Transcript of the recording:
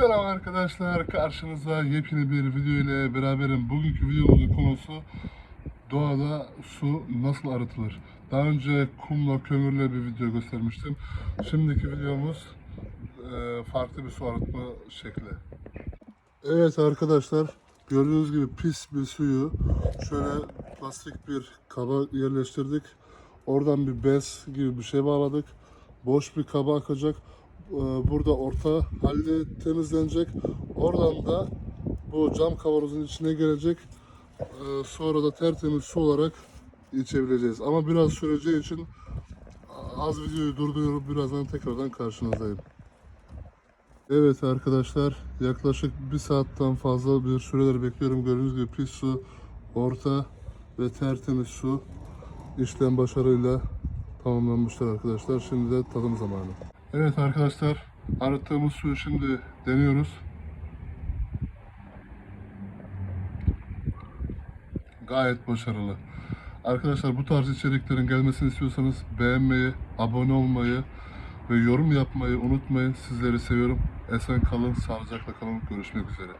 Selam arkadaşlar. Karşınızda yepyeni bir video ile beraberim. Bugünkü videomuzun konusu doğada su nasıl arıtılır? Daha önce kumla, kömürle bir video göstermiştim. Şimdiki videomuz e, farklı bir su arıtma şekli. Evet arkadaşlar, gördüğünüz gibi pis bir suyu şöyle plastik bir kaba yerleştirdik. Oradan bir bez gibi bir şey bağladık. Boş bir kaba akacak. Ee, Burada orta halde temizlenecek. Oradan da bu cam kavanozun içine gelecek. Ee, Sonra da tertemiz su olarak içebileceğiz. Ama biraz süreceği için az videoyu durduruyorum. Birazdan tekrardan karşınızdayım. Evet arkadaşlar yaklaşık bir saatten fazla bir süredir bekliyorum. Gördüğünüz gibi pis su, orta ve tertemiz su işlem başarıyla tamamlanmıştır arkadaşlar. Şimdi de tadım zamanı. Evet arkadaşlar arıttığımız suyu şimdi deniyoruz. Gayet başarılı. Arkadaşlar bu tarz içeriklerin gelmesini istiyorsanız beğenmeyi, abone olmayı ve yorum yapmayı unutmayın. Sizleri seviyorum. Esen kalın, sağlıcakla kalın. Görüşmek üzere.